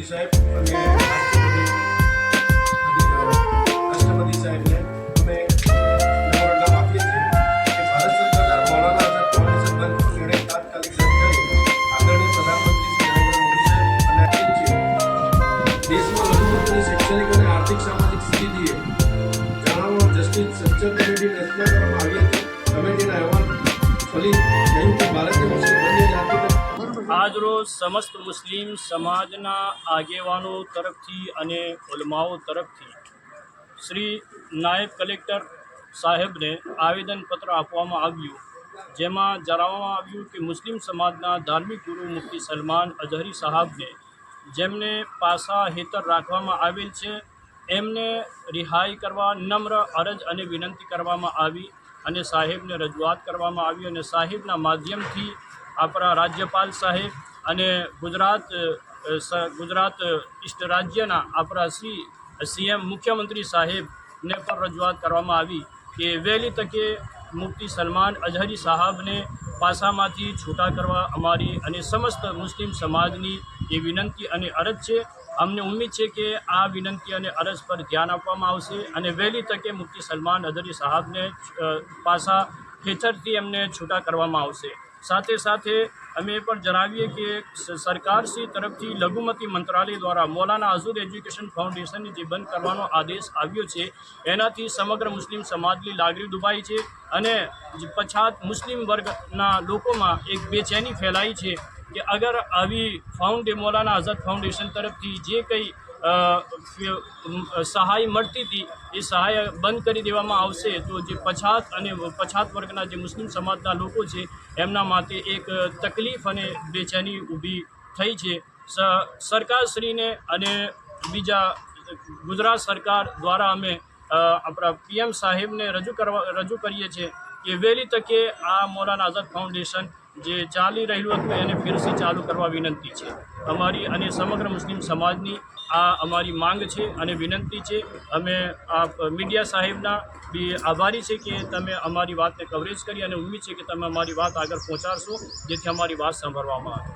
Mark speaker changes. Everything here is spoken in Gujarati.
Speaker 1: રાષ્ટ્રપતિ સાહેબ અને રાષ્ટ્રપતિ સાહેબને અમે ભારત સરકારના મોડાના તાત્કાલિક રદ કરી આદરણીય સાહેબ દેશમાં શૈક્ષણિક અને આર્થિક સામાજિક સ્થિતિએ જણાવવા જસ્ટિસ સર્ચર કમિટીની કરવામાં આવી હતી. કમિટીના અહેવાલ ફલિત કહ્યું ભારતે મુસ્લિમ
Speaker 2: આજરોજ સમસ્ત મુસ્લિમ સમાજના આગેવાનો તરફથી અને ઉલમાઓ તરફથી શ્રી નાયબ કલેક્ટર સાહેબને આવેદનપત્ર આપવામાં આવ્યું, જેમાં જણાવવામાં આવ્યું કે મુસ્લિમ સમાજના ધાર્મિક ગુરુ મુફતી સલમાન અઝહરી સાહેબને જેમને પાસા હેતર રાખવામાં આવેલ છે, એમને રિહાઈ કરવા નમ્ર અરજ અને વિનંતી કરવામાં આવી અને સાહેબને રજૂઆત કરવામાં આવી અને સાહેબના માધ્યમથી આપણા રાજ્યપાલ સાહેબ અને ગુજરાત ગુજરાત ઇષ્ટ રાજ્યના આપણા શ્રી સીએમ મુખ્યમંત્રી સાહેબને પણ રજૂઆત કરવામાં આવી કે વહેલી તકે મુફતી સલમાન અઝહરી સાહેબને પાસામાંથી છૂટા કરવા અમારી અને સમસ્ત મુસ્લિમ સમાજની એ વિનંતી અને અરજ છે. અમને ઉમ્મીદ છે કે આ વિનંતી અને અરજ પર ધ્યાન આપવામાં આવશે અને વહેલી તકે મુફતી સલમાન અઝહરી સાહેબને પાસા હેઠળથી એમને છૂટા કરવામાં આવશે. સાથે સાથે અમે પણ જણાવીએ કે સરકારશ્રી તરફથી લઘુમતી મંત્રાલય દ્વારા મૌલાના આઝુદ એજ્યુકેશન ફાઉન્ડેશનને જે બંધ કરવાનો આદેશ આવ્યો છે, એનાથી સમગ્ર મુસ્લિમ સમાજની લાગણી દુભાઈ છે અને પછાત મુસ્લિમ વર્ગના લોકોમાં એક બેચેની ફેલાઈ છે કે અગર આવી ફાઉન્ડે, મોલાના આઝાદ ફાઉન્ડેશન તરફથી જે કંઈ સહાય મળતી હતી, એ સહાય બંધ કરી દેવામાં આવશે. તો જે પછાત અને પછાત વર્ગના જે મુસ્લિમ સમાજના લોકો છે, એમના માટે એક તકલીફ અને બેચેની ઊભી થઈ છે. સરકારશ્રીને અને બીજા ગુજરાત સરકાર દ્વારા અમે આપણા પીએમ સાહેબને રજૂ કરવા, રજૂ કરીએ છીએ કે વહેલી તકે આ મૌલાના આઝાદ ફાઉન્ડેશન જે ચાલી રહ્યું હતું એને ફેરથી ચાલુ કરવા વિનંતી છે. અમારી અને સમગ્ર મુસ્લિમ સમાજની આ અમારી માંગ છે અને વિનંતી છે. અમે આ મીડિયા સાહેબના બી આભારી છે કે તમે અમારી વાતને કવરેજ કરી અને ઉમ્મીદ છે કે તમે અમારી વાત આગળ પહોંચાડશો, જેથી અમારી વાત સાંભળવામાં આવે.